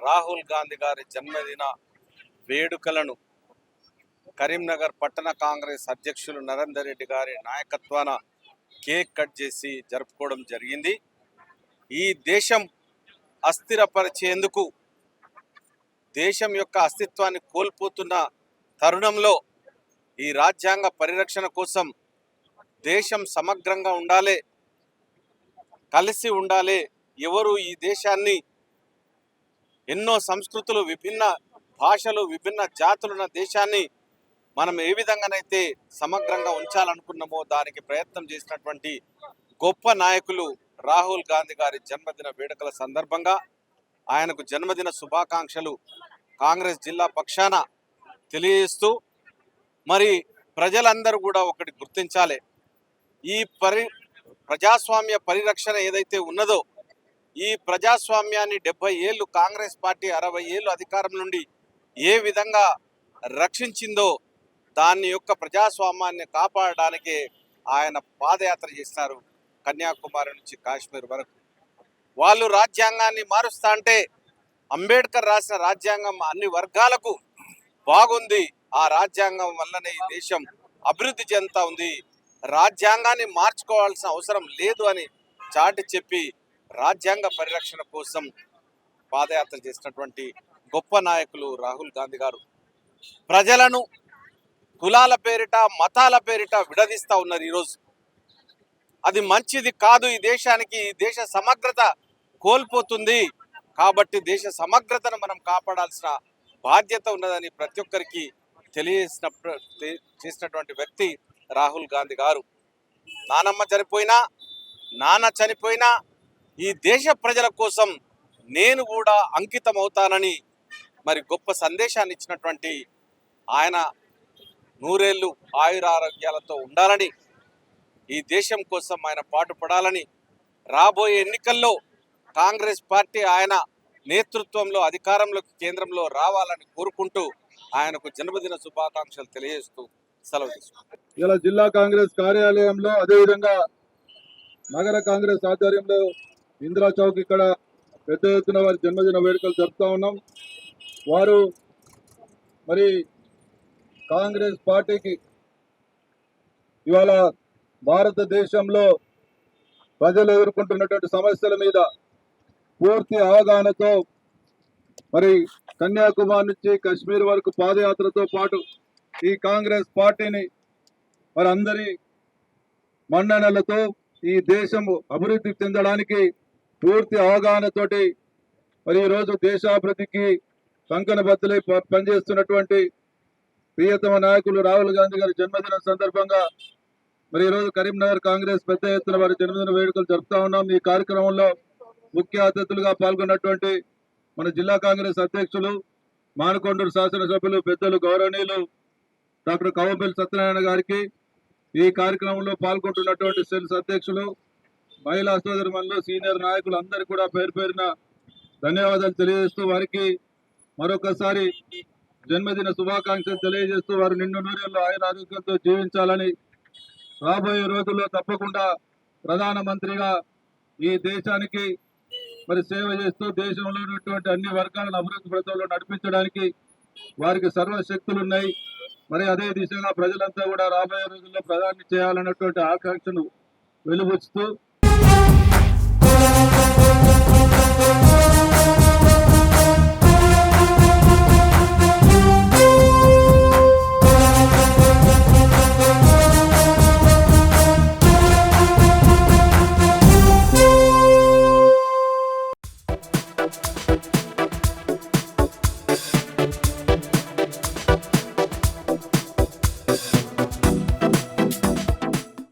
రాహుల్ గాంధీ గారి జన్మదిన వేడుకలను కరీంనగర్ పట్టణ కాంగ్రెస్ అధ్యక్షులు నరేందర్ రెడ్డి గారి నాయకత్వాన కేక్ కట్ చేసి జరుపుకోవడం జరిగింది. ఈ దేశం అస్థిరపరిచేందుకు దేశం యొక్క అస్తిత్వాన్ని కోల్పోతున్న తరుణంలో ఈ రాజ్యాంగ పరిరక్షణ కోసం దేశం సమగ్రంగా ఉండాలి కలిసి ఉండాలి. ఎవరు ఈ దేశాన్ని ఎన్నో సంస్కృతులు విభిన్న భాషలు విభిన్న జాతులున్న దేశాన్ని మనం ఏ విధంగానైతే సమగ్రంగా ఉంచాలనుకున్నామో దానికి ప్రయత్నం చేసినటువంటి గొప్ప నాయకులు రాహుల్ గాంధీ గారి జన్మదిన వేడుకల సందర్భంగా ఆయనకు జన్మదిన శుభాకాంక్షలు కాంగ్రెస్ జిల్లా పక్షాన తెలియజేస్తూ మరి ప్రజలందరూ కూడా ఒకటి గుర్తించాలి. ఈ పరి ప్రజాస్వామ్య పరిరక్షణ ఏదైతే ఉన్నదో ఈ ప్రజాస్వామ్యాన్ని డెబ్బై ఏళ్ళు కాంగ్రెస్ పార్టీ అరవై ఏళ్ళు అధికారం నుండి ఏ విధంగా రక్షించిందో దాని యొక్క ప్రజాస్వామ్యాన్ని కాపాడడానికి ఆయన పాదయాత్ర చేస్తారు కన్యాకుమారి నుంచి కాశ్మీర్ వరకు. వాళ్ళు రాజ్యాంగాన్ని మారుస్తా అంటే అంబేద్కర్ రాసిన రాజ్యాంగం అన్ని వర్గాలకు బాగుంది. ఆ రాజ్యాంగం వల్లనే ఈ దేశం అభివృద్ధి చెందుతా ఉంది. రాజ్యాంగాన్ని మార్చుకోవాల్సిన అవసరం లేదు అని చాటి చెప్పి రాజ్యాంగ పరిరక్షణ కోసం పాదయాత్ర చేసినటువంటి గొప్ప నాయకులు రాహుల్ గాంధీ గారు. ప్రజలను కులాల పేరిట మతాల పేరిట విడదీస్తా ఉన్నారు ఈరోజు. అది మంచిది కాదు ఈ దేశానికి ఈ దేశ సమగ్రత కోల్పోతుంది. కాబట్టి దేశ సమగ్రతను మనం కాపాడాల్సిన బాధ్యత ఉన్నదని ప్రతి ఒక్కరికి తెలియజేసిన చేసినటువంటి వ్యక్తి రాహుల్ గాంధీ గారు. నానమ్మ చనిపోయినా నాన్న చనిపోయినా ఈ దేశ ప్రజల కోసం నేను కూడా అంకితం అవుతానని మరి గొప్ప సందేశాన్ని ఇచ్చినటువంటి ఆయన నూరేళ్ళు ఆయురారోగ్యాలతో ఉండాలని ఈ దేశం కోసం ఆయన పాటుపడాలని రాబోయే ఎన్నికల్లో కాంగ్రెస్ పార్టీ ఆయన నేతృత్వంలో అధికారంలోకి కేంద్రంలో రావాలని కోరుకుంటూ ఆయనకు జన్మదిన శుభాకాంక్షలు తెలియజేస్తూ సెలవు ఇలా జిల్లా కాంగ్రెస్ కార్యాలయంలో అదేవిధంగా నగర కాంగ్రెస్ ఆధ్వర్యంలో ఇందిరా చౌక్ ఇక్కడ పెద్ద ఎత్తున వారి జన్మదిన వేడుకలు జరుపుతా ఉన్నాం. వారు మరి కాంగ్రెస్ పార్టీకి ఇవాళ భారతదేశంలో ప్రజలు ఎదుర్కొంటున్నటువంటి సమస్యల మీద పూర్తి అవగాహనతో మరి కన్యాకుమారి నుంచి కశ్మీర్ వరకు పాదయాత్రతో పాటు ఈ కాంగ్రెస్ పార్టీని మరి అందరి మన్ననలతో ఈ దేశం అభివృద్ధి చెందడానికి పూర్తి అవగాహనతోటి మరి ఈరోజు దేశాభివృద్ధికి కంకణ బద్దలై పనిచేస్తున్నటువంటి ప్రియతమ నాయకులు రాహుల్ గాంధీ గారి జన్మదినం సందర్భంగా మరి ఈరోజు కరీంనగర్ కాంగ్రెస్ పెద్ద ఎత్తున వారి జన్మదిన వేడుకలు జరుపుతా ఉన్నాం. ఈ కార్యక్రమంలో ముఖ్య అతిథులుగా పాల్గొన్నటువంటి మన జిల్లా కాంగ్రెస్ అధ్యక్షులు మానకొండూరు శాసనసభ్యులు పెద్దలు గౌరవనీయులు డాక్టర్ కవ్వపల్లి సత్యనారాయణ గారికి ఈ కార్యక్రమంలో పాల్గొంటున్నటువంటి సెల్స్ అధ్యక్షులు మహిళా సోదరుమణులు సీనియర్ నాయకులు అందరికీ కూడా పేరు పేరున ధన్యవాదాలు తెలియజేస్తూ వారికి మరొకసారి జన్మదిన శుభాకాంక్షలు తెలియజేస్తూ వారు నిండు నూరేళ్ళు ఆయన ఆరోగ్యంతో జీవించాలని రాబోయే రోజుల్లో తప్పకుండా ప్రధానమంత్రిగా ఈ దేశానికి మరి సేవ చేస్తూ దేశంలో ఉన్నటువంటి అన్ని వర్గాలను అభివృద్ధి పడతలో నడిపించడానికి వారికి సర్వశక్తులు ఉన్నాయి మరి అదే దిశగా ప్రజలంతా కూడా రాబోయే రోజుల్లో ప్రధాని చేయాలన్నటువంటి ఆకాంక్షను వెలుబుచ్చుతూ